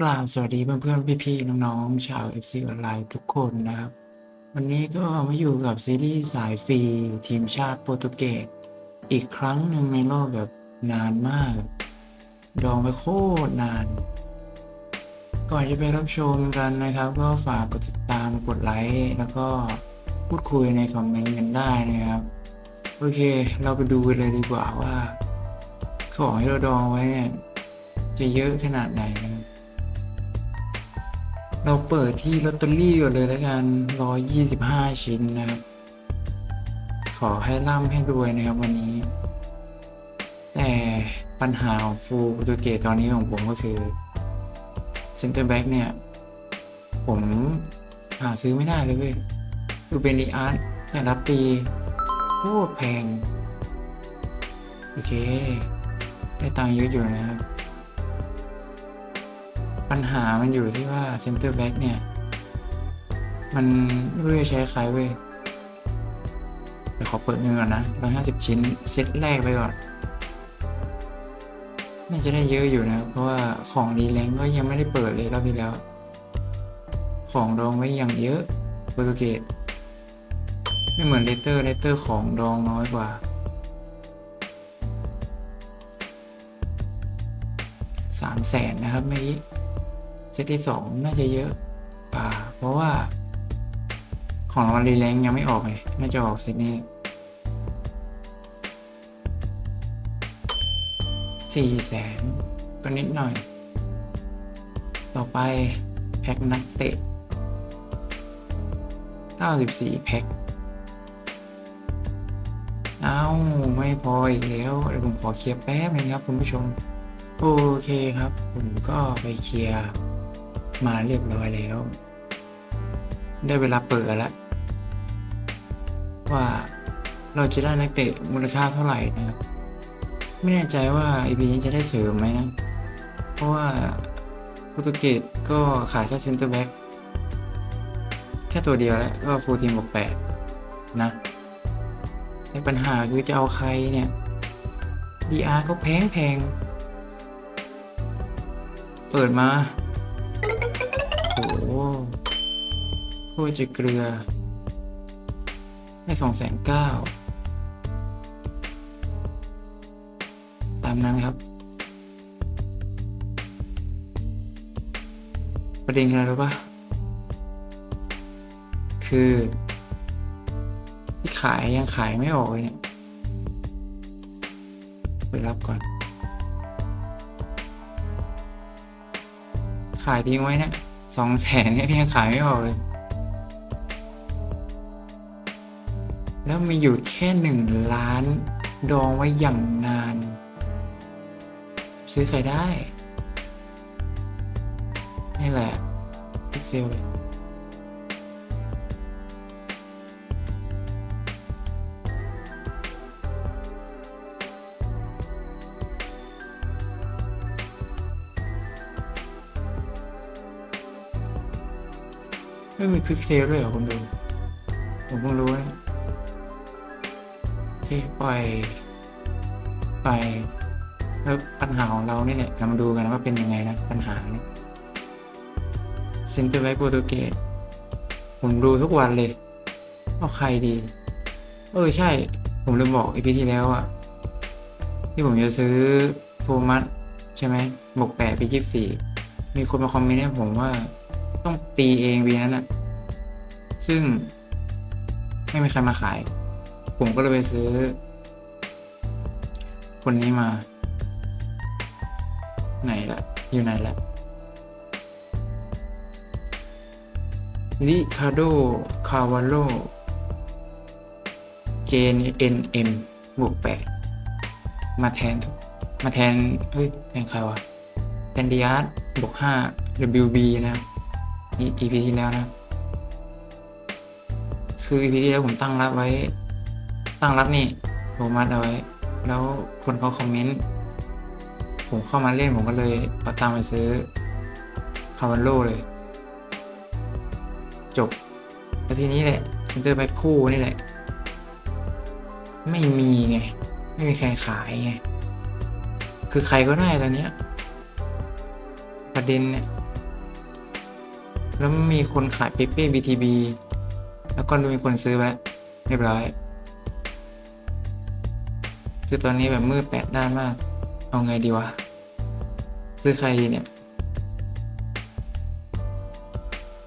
กล่าวสวัสดีเพื่อนๆ พี่ๆ น้องๆ ชาว FC ออนไลน์ทุกคนนะครับ วันนี้ก็มาอยู่กับซีรีส์สายฟรี ทีมชาติโปรตุเกสอีกครั้งหนึ่งในรอบแบบนานมาก ดองไปโคตรนาน ก่อนจะไปรับชมกันนะครับ ก็ฝากกดติดตามกดไลค์แล้วก็พูดคุยในคอมเมนต์กันได้นะครับ โอเค เราไปดูกันเลยดีกว่าว่า ของที่เราดองไว้เนี่ยจะเยอะขนาดไหนนะครับ เราเปิดที่ลอตเตอรี่ก่อนเลยแล้วกัน125ชิ้นนะครับ ขอให้ร่ำให้รวยนะครับวันนี้ แต่ปัญหาของฟูลโปรตุเกสตอนนี้ของผมก็คือเซนเตอร์แบ็กเนี่ย ผมหาซื้อไม่ได้เลยเว้ยคือเป็นดีอาร์ตแต่ละปีโคตรแพง โอเค ได้ตังค์เยอะอยู่นะครับ ปัญหามันอยู่ที่ว่าเซนเตอร์แบ็กเนี่ย มันไม่รู้จะใช้ใครเว้ยเดี๋ยวขอเปิดเงินก่อนนะร้อยห้าสิบชิ้น เซตแรกไปก่อนน่าจะได้เยอะอยู่นะ เพราะว่าของรีแลงก็ยังไม่ได้เปิดเลยรอบที่แล้ว ของดองไว้อย่างเยอะโปรตุเกสไม่เหมือนเลเตอร์เลเตอร์ของดองน้อยกว่า สามแสนนะครับเมื่อกี้ เซตที่สองน่าจะเยอะกว่าเพราะว่า ของรางวัลรีแรงยังไม่ออกเลยน่าจะออกเซตนี้สี่แสนก็นิดหน่อย ต่อไป แพ็คนักเตะ 94 แพ็คเอ้าไม่พออีกแล้วเดี๋ยวผมขอเคลียร์แป๊บนึงครับคุณผู้ชม โอเคครับ ผมก็ไปเคลียร์ มาเรียบร้อยแล้ว ได้เวลาเปิดแล้ว ว่าเราจะได้นักเตะมูลค่าเท่าไหร่นะครับ ไม่แน่ใจว่า EP นี้จะได้เสริมไหมนะ เพราะว่าโปรตุเกสก็ขายแค่เซนเตอร์แบ็กแค่ตัวเดียวแล้วก็ฟูลทีมบวกแปดนะแต่ปัญหาคือจะเอาใครเนี่ย DR ก็แพงแพง เปิดมา โคตรจะเกลือได้สองแสนเก้าตามนั้นครับ ประเด็นอะไรรู้ปะคือ ที่ขายยังขายไม่ออกเลยเนี่ยไปรับก่อน ขายทิ้งไว้เนี่ยสองแสนเนี่ยยังขายไม่ออกเลย แล้วมีอยู่แค่หนึ่งล้าน ดองไว้อย่างนาน ซื้อใครได้ นี่แหละพิกเซลลยไม่มีควิกเซลด้วยเหรอคุณดู ผมเพิ่งรู้นะ โอเคปล่อยไปแล้วปัญหาของเราเนี่ยแหละเรามาดูกันว่าเป็นยังไงนะปัญหาเนี่ยเซนเตอร์แบ็กโปรตุเกสผมดูทุกวันเลยเอาใครดี เออใช่ ผมลืมบอกอีพีที่แล้วอะที่ผมจะซื้อโฟมัสใช่ไหมบกแปดไปยี่สิบสี่มีคนมาคอมเมนต์ให้ผมว่าต้องตีเองวีนั้นอะซึ่งไม่มีใครมาขาย ผมก็เลยไปซื้อ คนนี้มา ไหนละอยู่ไหนละลิคาโด คาวาโล เจนเอ็นเอ็มบวกแปดมาแทนทุกมาแทน เฮ้ย แทนใครวะแทนดิอาร์ตบวกห้า WB นะนี่ EP ที่แล้วนะ คือ EP ที่แล้วผมตั้งรับไว้ ตั้งรับนี่โทมัสเอาไว้ แล้วคนเขาคอมเมนต์ ผมเข้ามาเล่นผมก็เลยเอาตามไปซื้อคาวันโลเลย จบ แล้วทีนี้แหละเซนเตอร์แบ็คคู่นี่แหละ ไม่มีไง ไม่มีใครขายไง คือใครก็ได้ตอนนี้ประเด็นเนี่ย แล้วมีคนขายเปเป้ BTB แล้วก็มีคนซื้อไปแล้วเรียบร้อย คือตอนนี้แบบมืดแปดด้านมาก เอาไงดีวะ ซื้อใครดีเนี่ย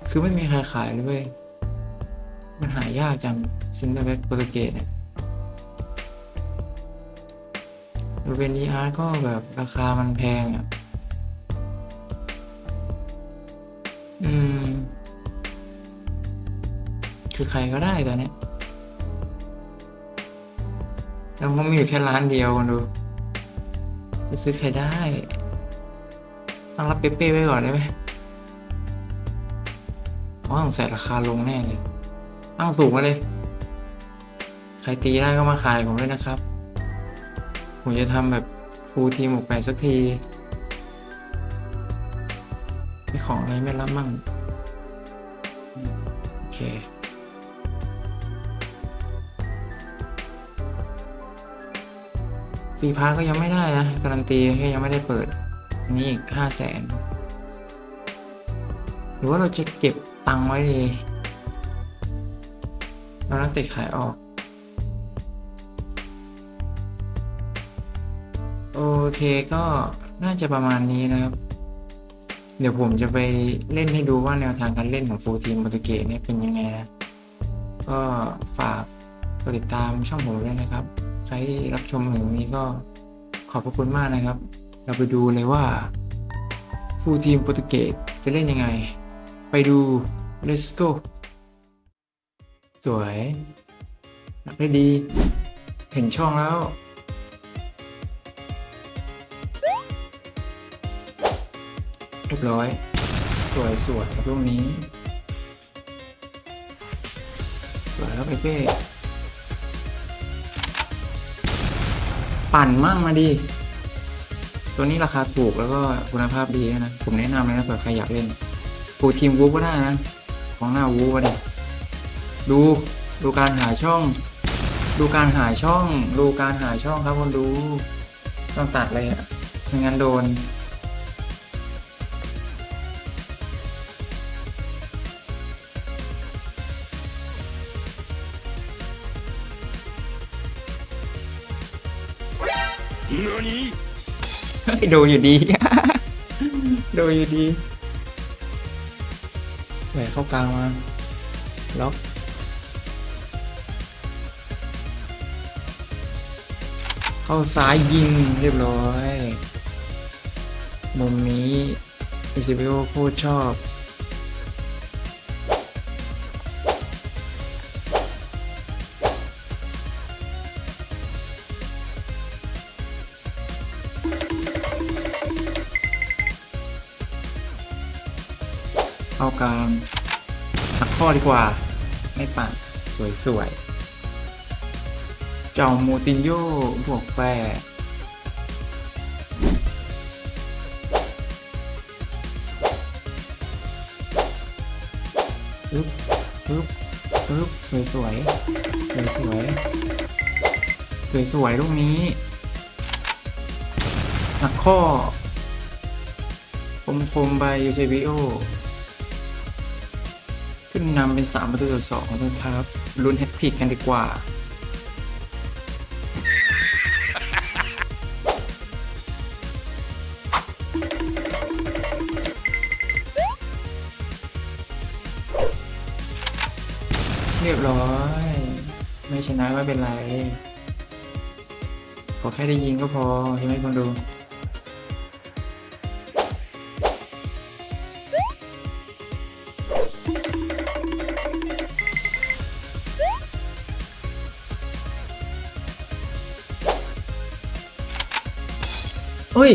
คือไม่มีใครขายเลยเว้ย มันหายากจังซินเดอร์แบ็กโปรตุเกสเนี่ยรูเบนีอาร์ก็แบบราคามันแพงอะ อืม คือใครก็ได้ตอนเนี้ย แล้วมันมีอยู่แค่ร้านเดียวกันดู จะซื้อใครได้ต้องรับเป๊ะๆไว้ก่อนได้ไหมอ๋อสงสัยราคาลงแน่เลยตั้งสูงมาเลย ใครตีได้ก็มาขายผมด้วยนะครับ ผมจะทำแบบฟูลทีมออกไปสักที มีของอะไรไม่รับมั่ง โอเค ฟรีพาร์ก็ยังไม่ได้นะ การันตีก็ยังไม่ได้เปิด นี่อีกห้าแสนหรือว่าเราจะเก็บตังไว้ดีเรานักเตะขายออก โอเคก็น่าจะประมาณนี้นะครับ เดี๋ยวผมจะไปเล่นให้ดูว่าแนวทางการเล่นของฟูลทีมโปรตุเกสเนี่ยเป็นยังไงนะ ก็ฝากกดติดตามช่องผมด้วยนะครับ ใครที่รับชมถึงนี้ก็ขอบพระคุณมากนะครับ เราไปดูเลยว่า ฟูทีมโปรตุเกสจะเล่นยังไง ไปดู let's go สวยรับได้ดี เห็นช่องแล้ว เรียบร้อย สวยสวยครับลูกนี้ สวยแล้วเปเป้ ปั่นมั่งมาดี ตัวนี้ราคาถูกแล้วก็คุณภาพดีด้วยนะ ผมแนะนำเลยนะเผื่อใครอยากเล่น ฟูลทีมวูฟก็ได้นะ ของหน้าวูฟก็ได้ดูดูการหาช่อง ดูการหาช่อง ดูการหาช่องครับคนดู ต้องตัดเลยอะไม่งั้นโดน ดูอยู่ดี ดูอยู่ดีแหวกเข้ากลางมา ล็อก เข้าซ้ายยิงเรียบร้อย มุมนี้อิซิเบโอโคตรชอบ อดีกว่า ไม่ปั่นสวยสวยๆ เจ้ามูตินโยบวกแปดปึ๊บปึ๊บปึ๊บสวยสวยสวยสวยสวยสวยๆลูกนี้หักข้อ คมคมๆใบยูเซบิโอ ขึ้นนำเป็น 3 ประตูต่อสองนะครับลุ้นแฮตทริกกันดีกว่า เรียบร้อย ไม่ชนะไม่เป็นไร ขอแค่ได้ยิงก็พอใช่ไหมคนดู เฮ้ย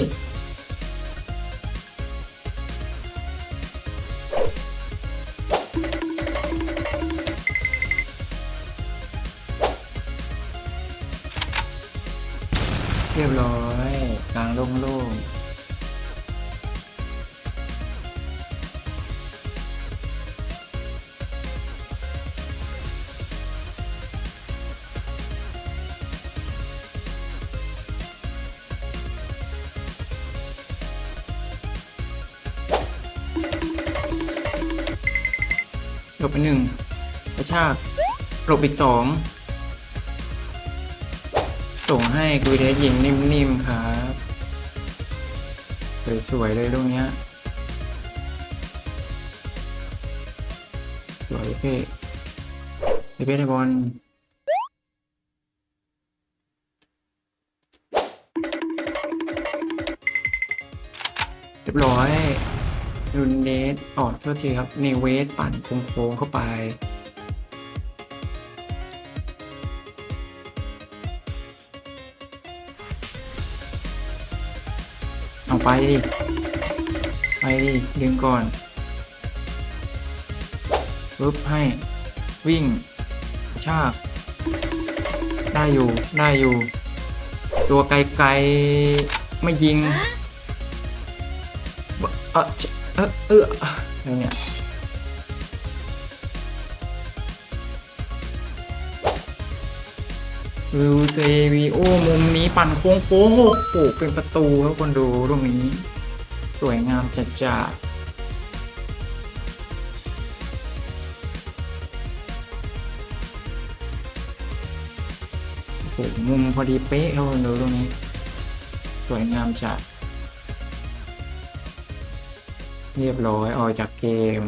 หลบไปหนึ่งกระชากหลบอีกสองส่งให้กุยเดสยิงนิ่มๆครับ สวยๆเลยลูกเนี้ยสวยเพ่เพ่ในบอลเรียบร้อย นุนเนสออกโทษทีครับเนเวสปั่นโค้งๆเข้าไป เอาไปดิ ไปดิดึงก่อนปึ๊บให้ วิ่งกระชาก ได้อยู่ ได้อยู่ ตัวไกลๆ ไม่ยิงบเออจะ เออเอออะไรเนี่ยวิวเซวีโอมุมนี้ปั่นโค้งโค้งโอ้โหเป็นประตูครับคนดูตรงนี้ สวยงามจัดจ้าโอ้โหมุมพอดีเป๊ะครับคนดูตรงนี้ สวยงามจัด เรียบร้อยออกจากเกม